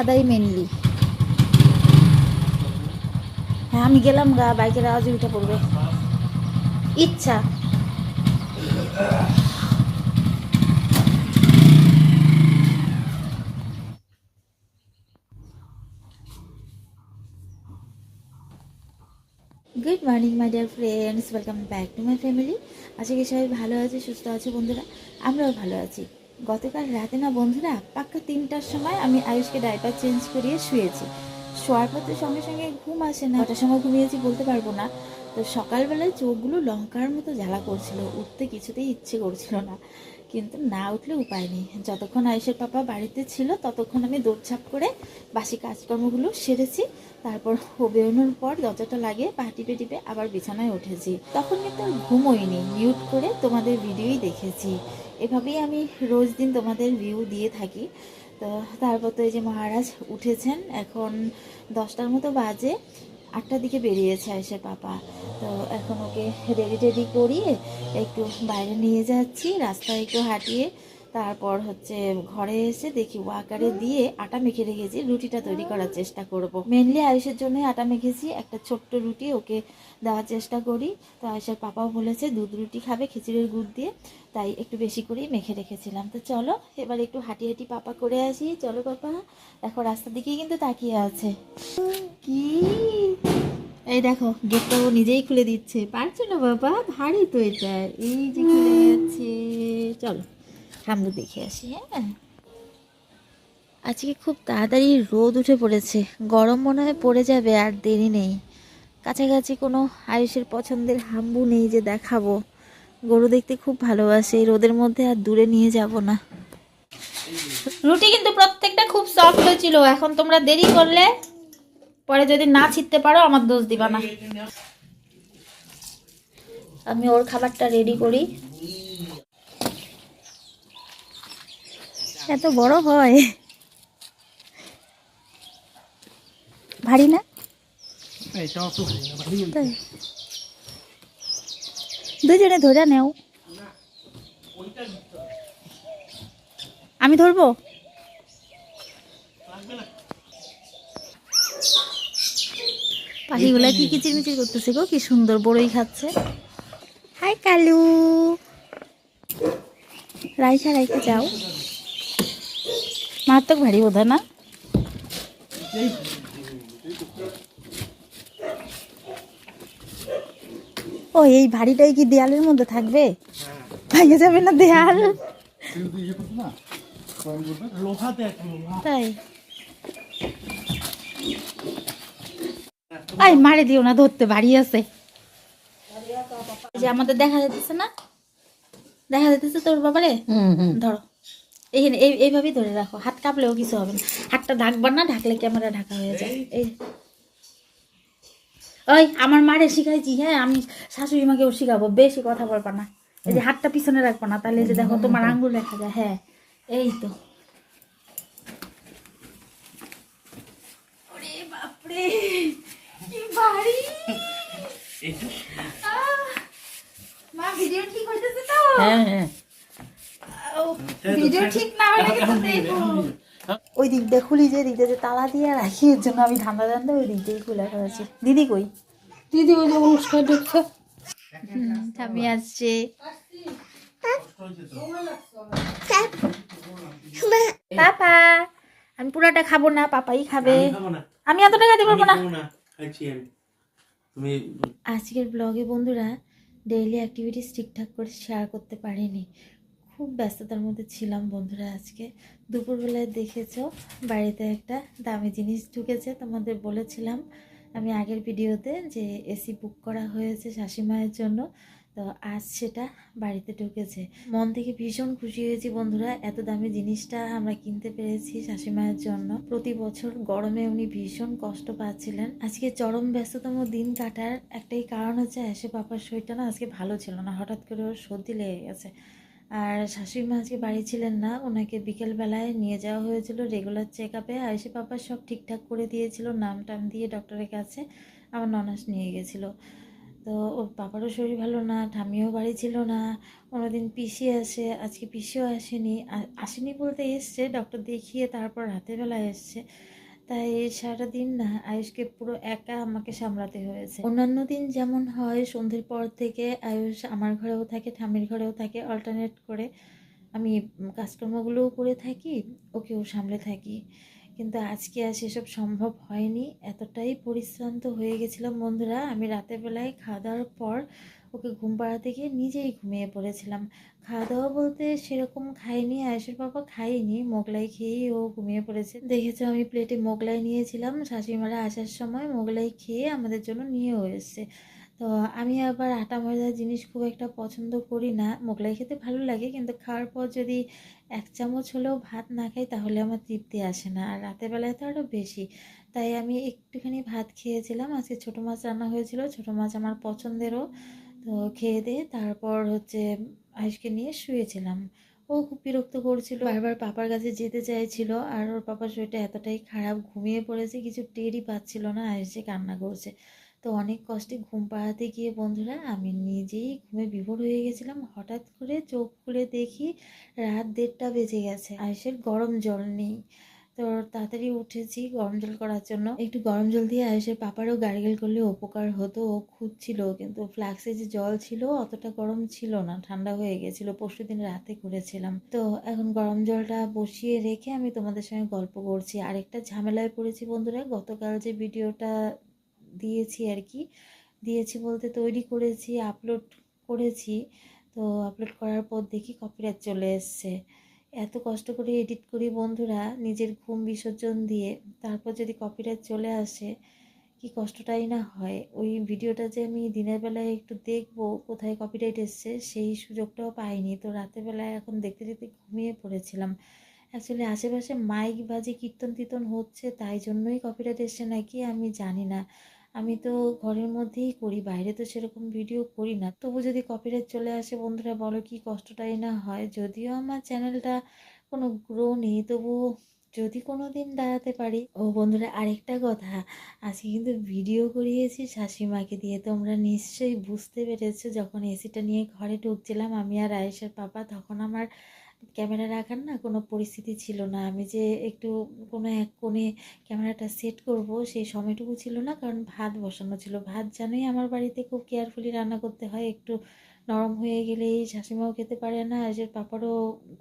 আদাই mainly হ্যাঁ আমি গেলাম গা, বাইকের আওয়াজ উঠে পড়বে। ইচ্ছা। Good morning my dear friends welcome back to my family আশা করি সবাই ভালো আছে, সুস্থ আছে বন্ধুরা। আমরাও ভালো আছি। গতকাল রাতে না বন্ধুরা পাক্কা তিনটার সময় আমি আয়ুষকে ডাইপার চেঞ্জ করিয়ে শুয়েছি। শোয়ার পর তো সঙ্গে সঙ্গে ঘুম আসে না কটার সময় ঘুমিয়েছি বলতে পারব না। তো সকালবেলায় চোখগুলো লঙ্কার মতো জ্বালা করছিল, উঠতে কিছুতেই ইচ্ছে করছিল না। কিন্তু না উঠলে উপায় নেই। যতক্ষণ আয়ুষের পাপা বাড়িতে ছিল, ততক্ষণ আমি দৌড়ঝাঁপ করে বাসি কাজকর্মগুলো সেরেছি। তারপর বেরোনোর পর দরজাটা লাগিয়ে পা টিপে টিপে আবার বিছানায় উঠেছি। তখন কিন্তু ঘুমোইনি। মিউট করে তোমাদের ভিডিওই দেখেছি। এভাবেই আমি রোজ দিন তোমাদের ভিউ দিয়ে থাকি। তো তারপর তো এই যে মহারাজ উঠেছেন, এখন দশটার মতো বাজে, আটটার দিকে বেরিয়েছে আসে পাপা। তো এখন ওকে রেডি টেডি করিয়ে একটু বাইরে নিয়ে যাচ্ছি, রাস্তায় একটু হাঁটিয়ে তারপর হচ্ছে ঘরে এসে দেখি ওয়াকারে দিয়ে আটা মেখে রেখেছি রুটিটা তৈরি করার চেষ্টা করব। মেনলি আয়ুষের জন্য আটা মেখেছি একটা ছোট্ট রুটি ওকে দেওয়ার চেষ্টা করি। তো আয়ুষের পাপাও বলেছে দুধ রুটি খাবে খিচুড়ির গুড় দিয়ে তাই একটু বেশি করেই মেখে রেখেছিলাম। তো চলো এবার একটু হাঁটি হাঁটি পাপা করে আসি। চলো পাপা দেখো রাস্তার দিকেই কিন্তু তাকিয়ে আছে। কি? এই দেখো গেটটা ও নিজেই খুলে দিচ্ছে। পারছ না বাবা ভারী তো এটা। এই যে খুলে যাচ্ছে। চলো। সামনে দেখে আসি হ্যাঁ। আজকে খুব তাড়াতাড়ি রোদ উঠে পড়েছে। গরম মনে হয় পড়ে যাবে আর দেরি নেই। কাছাকাছি কোনো আয়ুষের পছন্দের হাম্বু নেই যে দেখাবো। গরু দেখতে খুব ভালোবাসে এই রোদের মধ্যে আর দূরে নিয়ে যাব না। রুটি কিন্তু প্রত্যেকটা খুব সফট হয়েছিল এখন তোমরা দেরি করলে পরে যদি না ছিটতে পারো আমার দোষ দিবা না। আমি ওর খাবারটা রেডি করি। এত বড় হয়। ভারী না? দুজনে ধরে নেও। আমি ধরবো? পাখিগুলা কি কিচিরমিচির করতেছে গো? কি সুন্দর বড়ই খাচ্ছে। হাই কালু। রাইখা রাইখা যাও। মারাত্মক ভারী বোধ না? ও এই ভারীটাই কি দেয়ালের মধ্যে থাকবে? ভেঙে যাবে না দেয়াল? তাই। আই মারে দিও না ধরতে বাড়ি আছে। যে আমাদের দেখা যাচ্ছে না? দেখা যাচ্ছে তোর বাবারে? ধরো। এইখানে এই এইভাবেই ধরে রাখো। হাত কাঁপলেও কিছু হবে না। হাতটা ঢাকবা না ঢাকলে ক্যামেরা ঢাকা হয়ে যায়। এই। ওই আমার মারে শিখাইছি হ্যাঁ আমি শাশুড়ি মাকেও শিখাবো বেশি কথা বলবা না। এই যে হাতটা পিছনে রাখবা না তাহলে যে দেখো তোমার আঙ্গুল দেখা যায় হ্যাঁ এই তো। বাপরে কি ভারী। মা ভিডিও ঠিক হইতেছে তো? হ্যাঁ হ্যাঁ। ভিডিও ঠিক না হলে কিন্তু দেখো। ওই দিক দিয়ে খুলি যে দিক দিয়ে যে তালা দিয়ে রাখি এর জন্য আমি ঠান্ডা ঠান্ডা ওই দিক দিয়ে খুলে ফেলেছি। দিদি কই? দিদি ওই যে অনুষ্ঠান ঢুকছে। স্বামী আসছে। পাপা আমি পুরাটা খাব না পাপাই খাবে। আমি আমি এতটা খেতে পারব না। আমি আজকের ব্লগে বন্ধুরা ডেইলি অ্যাক্টিভিটিস ঠিকঠাক করে শেয়ার করতে পারিনি। খুব ব্যস্ততার মধ্যে ছিলাম বন্ধুরা আজকে। দুপুরবেলায় দেখেছ, বাড়িতে একটা দামি জিনিস ঢুকেছে, তোমাদের বলেছিলাম আমি আগের ভিডিওতে যে এসি বুক করা হয়েছে শাশুমায়ের জন্য, তো আজ সেটা বাড়িতে ঢুকেছে। মন থেকে ভীষণ খুশি হয়েছি বন্ধুরা, এত দামি জিনিসটা আমরা কিনতে পেরেছি শাশুমায়ের জন্য। প্রতি বছর গরমে উনি ভীষণ কষ্ট পাচ্ছিলেন। আজকে চরম ব্যস্ততম দিন কাটার একটাই কারণ হচ্ছে, এসে পাপার শরীরটা না আজকে ভালো ছিল না, হঠাৎ করে ওর সর্দি লেগে গেছে। আর শাশুড়ি মা আজকে বাড়ি ছিলেন না, ওনাকে বিকেলবেলায় নিয়ে যাওয়া হয়েছিল রেগুলার চেক আপে আয়ুষে পাপা সব ঠিকঠাক করে দিয়েছিল, নাম টাম দিয়ে ডক্টরের কাছে আমার ননাস নিয়ে গেছিল। তো ওর পাপারও শরীর ভালো না, ঠাম্মিও বাড়ি ছিল না অন্যদিন পিসি আসে, আজকে পিসিও আসেনি। আসেনি বলতে এসছে ডক্টর দেখিয়ে তারপর রাতের বেলা এসছে। তাই সারাটা দিন না আয়ুষকে পুরো একা আমাকে সামলাতে হয়েছে। অন্যান্য দিন যেমন হয়, সন্ধ্যের পর থেকে আয়ুষ আমার ঘরেও থাকে, ঠাম্মির ঘরেও থাকে অল্টারনেট করে আমি কাজকর্মগুলোও করে থাকি, ওকেও সামলে থাকি। কিন্তু আজকে আর সেসব সম্ভব হয়নি, এতটাই পরিশ্রান্ত হয়ে গেছিলাম বন্ধুরা। আমি রাতের বেলায় খাওয়া দাওয়ার পর ওকে ঘুম পাড়াতে গিয়ে নিজেই ঘুমিয়ে পড়েছিলাম। খাওয়া দাওয়া বলতে সেরকম খাইনি, আয়েশের বাবা খাইনি, মোগলাই খেয়েই ও ঘুমিয়ে পড়েছে। দেখেছ, আমি প্লেটে মোগলাই নিয়েছিলাম, শাশুড়িমারা আসার সময় মোগলাই খেয়ে আমাদের জন্য নিয়েও এসছে। তো আমি আবার আটা ময়দার জিনিস খুব একটা পছন্দ করি না। মোগলাই খেতে ভালো লাগে, কিন্তু খাওয়ার পর যদি এক চামচ হলেও ভাত না খাই, তাহলে আমার তৃপ্তি আসে না, আর রাতের বেলায় তো আরও বেশি। তাই আমি একটুখানি ভাত খেয়েছিলাম। আজকে ছোটো মাছ রান্না হয়েছিল, ছোটো মাছ আমার পছন্দেরও। তো খেয়ে দিয়ে তারপর হচ্ছে আয়ুষকে নিয়ে শুয়েছিলাম। ও খুব বিরক্ত করছিল। বারবার পাপার কাছে যেতে চাইছিল আর ওর পাপার শরীরটা এতটাই খারাপ, ঘুমিয়ে পড়েছে, কিছু টেরই পাচ্ছিল না, আয়ুষ কান্না করছে। তো অনেক কষ্টে ঘুম পাড়াতে গিয়ে বন্ধুরা, আমি নিজেই ঘুমে বিভোর হয়ে গেছিলাম। হঠাৎ করে চোখ খুলে দেখি রাত দেড়টা বেজে গেছে। আয়ুষের গরম জল নেই। তো তাড়াতাড়ি উঠেছি গরম জল করার জন্য। একটু গরম জল দিয়ে আয়ুষের পাপারও গার্গেল করলে উপকার হতো, ও খুঁজছিল, কিন্তু ফ্লাক্সে যে জল ছিল অতটা গরম ছিল না, ঠান্ডা হয়ে গেছিল, পরশু দিন রাতে করেছিলাম তো এখন গরম জলটা বসিয়ে রেখে আমি তোমাদের সঙ্গে গল্প করছি। আরেকটা ঝামেলায় পড়েছি বন্ধুরা, গতকাল যে ভিডিওটা দিয়েছি আর কি, দিয়েছি বলতে তৈরি করেছি আপলোড করেছি, তো আপলোড করার পর দেখি কপিরাইট চলে এসছে। এত কষ্ট করে এডিট করি বন্ধুরা, নিজের ঘুম বিসর্জন দিয়ে তারপর যদি কপিরাইট চলে আসে, কি কষ্টটাই না হয়। ওই ভিডিওটা যে আমি দিনের বেলায় একটু দেখব কোথায় কপিরাইট এসছে, সেই সুযোগটাও পাইনি। তো রাতের বেলায় এখন দেখতে দেখতে ঘুমিয়ে পড়েছিলাম। অ্যাকচুয়ালি আশেপাশে মাইক বাজে কীর্তন টীর্তন হচ্ছে, তাই জন্যই কপিরাইট এসছে নাকি আমি জানি না। আমি তো ঘরের মধ্যেই করি, বাইরে তো সেরকম ভিডিও করি না। তবু যদি কপিরাইট চলে আসে, বন্ধুরা বলো কি কষ্টটাই না হয়? যদিও আমার চ্যানেলটা কোনো গ্রো নেই, তবু যদি কোনো দিন দাঁড়াতে পারি। ও বন্ধুরা, আরেকটা কথা, আজকে কিন্তু ভিডিও করিয়েছি শাশুড়িমাকে দিয়ে। তোমরা নিশ্চয়ই বুঝতে পেরেছ, যখন এসিটা নিয়ে ঘরে ঢুকছিলাম আমি আর আয়েশের পাপা, তখন আমার ক্যামেরা রাখার না কোনো পরিস্থিতি ছিল না। আমি যে একটু কোনো এক কোণে ক্যামেরাটা সেট করব সেই সময়টুকু ছিল না, কারণ ভাত বসানো ছিল। ভাত জানোই আমার বাড়িতে খুব কেয়ারফুলি রান্না করতে হয়। একটু নরম হয়ে গেলেই শাশুড়িমাও খেতে পারে না, আর যে পাপারও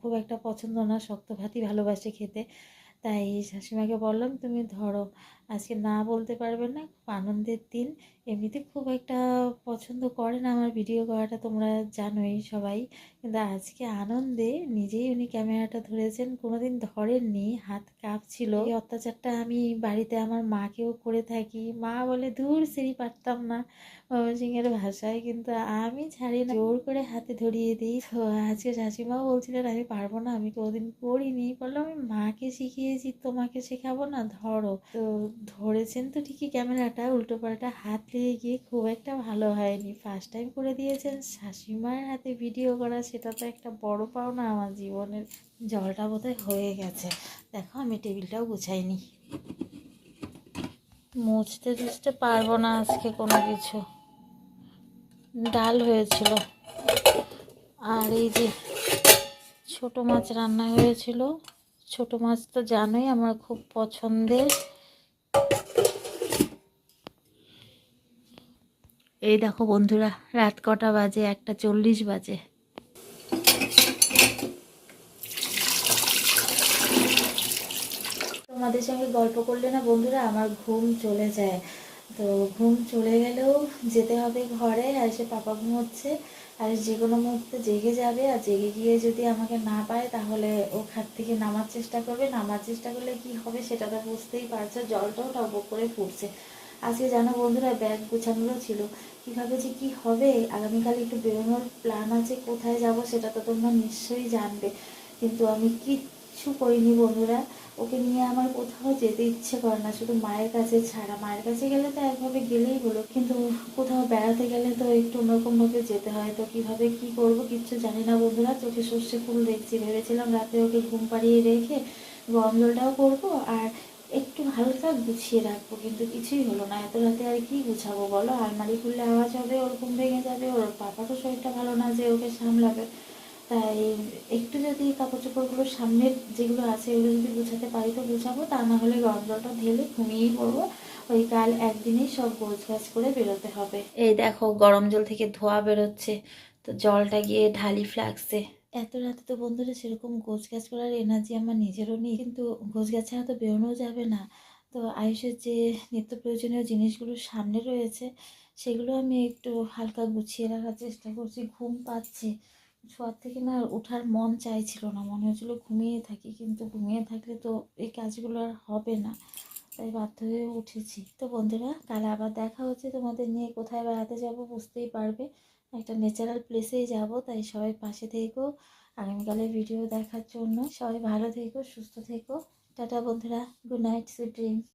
খুব একটা পছন্দ না, শক্ত ভাতই ভালোবাসে খেতে। তাই শাশুড়িমাকে বললাম, তুমি ধরো। আজকে না বলতে পারবে না, খুব আনন্দের দিন। এমনিতে খুব একটা পছন্দ করে না আমার ভিডিও করাটা, তোমরা জানোই সবাই। কিন্তু আজকে আনন্দে নিজেই উনি ক্যামেরাটা ধরেছেন, কোনোদিন ধরেননি, হাত কাঁপছিল। এই অত্যাচারটা আমি বাড়িতে আমার মাকেও করে থাকি। মা বলে দূর সেরি পারতাম না। ময়মনসিংহের ভাষায়, কিন্তু আমি ছাড়ি না। জোর করে হাতে ধরিয়ে দিই। তো আজকে শাশুড়িমাও বলছিলেন, আমি পারব না, আমি কোনোদিন করিনি। বললাম আমি মাকে শিখিয়েছি, তোমাকে শেখাবো না, ধরো। তো ধরেছেন তো ঠিকই ক্যামেরাটা উল্টো পাল্টা হাত লেগে গিয়ে খুব একটা ভালো হয়নি। ফার্স্ট টাইম করে দিয়েছেন, শাশুড়িমার হাতে ভিডিও করা, সেটা তো একটা বড় পাওনা আমার জীবনের। জলটা বোধহয় হয়ে গেছে। দেখো, আমি টেবিলটাও গুছাইনি মুছতে টুছতে পারব না আজকে কোনো কিছু। ডাল হয়েছিল। আর এই যে ছোট মাছ রান্না হয়েছিল, ছোট মাছ তো জানোই আমার খুব পছন্দের। এই দেখো বন্ধুরা, রাত কটা বাজে? একটা চল্লিশ বাজে। তোমাদের সঙ্গে গল্প করলে না বন্ধুরা, আমার ঘুম চলে যায়। তো ঘুম চলে গেলেও যেতে হবে ঘরে, আর সে পাপা ঘুমোচ্ছে। আর যে কোনো মুহূর্তে জেগে যাবে, আর জেগে গিয়ে যদি আমাকে না পায়, তাহলে ও খাট থেকে নামার চেষ্টা করবে। নামার চেষ্টা করলে কি হবে সেটা তো বুঝতেই পারছ, জলটাও টপক করে ফুটছে। আজকে জানো বন্ধুরা ব্যাগ গুছানোরও ছিল। কীভাবে যে কি হবে, আগামীকাল একটু বেরোনোর প্ল্যান আছে, কোথায় যাব সেটা তো তোমরা নিশ্চয়ই জানবে। কিন্তু আমি কিচ্ছু করিনি বন্ধুরা। ওকে নিয়ে আমার কোথাও যেতে ইচ্ছে করে না, শুধু মায়ের কাছে ছাড়া। মায়ের কাছে গেলে তো একভাবে গেলেই হলো, কিন্তু কোথাও বেড়াতে গেলে তো একটু অন্যরকমভাবে যেতে হয়। তো কীভাবে কি করব কিচ্ছু জানি না বন্ধুরা, চোখে সর্ষে ফুল দেখছি। ভেবেছিলাম রাতে ওকে ঘুম পাড়িয়ে রেখে গরম জলটাও করব, আর একটু হালকা গুছিয়ে রাখব, কিন্তু কিছুই হলো না। এত রাতে আর কি গুছাবো বলো? আলমারি খুললে আওয়াজ হবে, ওরকম ভেঙে যাবে, ওর পাপারও শরীরটা ভালো না যে ওকে সামলাবে। তাই একটু যদি কাপড় চোপড়গুলো সামনের যেগুলো আছে এগুলো যদি গুছাতে পারি তো গুছাবো, তা না হলে গরম জলটা ঢেলে ঘুমিয়েই পড়ব। ওই কাল একদিনেই সব গোছ গাছ করে বেরোতে হবে। এই দেখো, গরম জল থেকে ধোয়া বেরোচ্ছে। তো জলটা গিয়ে ঢালি ফ্লাক্সে। এত রাতে তো বন্ধুরা সেরকম গোছ গাছ করার এনার্জি আমার নিজেরও নেই। কিন্তু গোছ গাছ ছাড়া তো বেরোনোও যাবে না। তো আয়ুষের যে নিত্য প্রয়োজনীয় জিনিসগুলো সামনে রয়েছে, সেগুলো আমি একটু হালকা গুছিয়ে রাখার চেষ্টা করছি। ঘুম পাচ্ছে। শোয়ার থেকে না ওঠার মন চাইছিল না। মনে হচ্ছিল ঘুমিয়ে থাকি, কিন্তু ঘুমিয়ে থাকলে তো এই কাজগুলো আর হবে না। তাই বাধ্য হয়ে উঠেছি। তো বন্ধুরা, কাল আবার দেখা হচ্ছে। তোমাদের নিয়ে কোথায় বেড়াতে যাব বুঝতেই পারবে। একটা ন্যাচারাল প্লেসেই যাব, তাই সবাই পাশে থেকো। আগামীকালের ভিডিও দেখার জন্য সবাই ভালো থেকো, সুস্থ থেকো। টাটা বন্ধুরা গুড নাইট সুইট ড্রিমস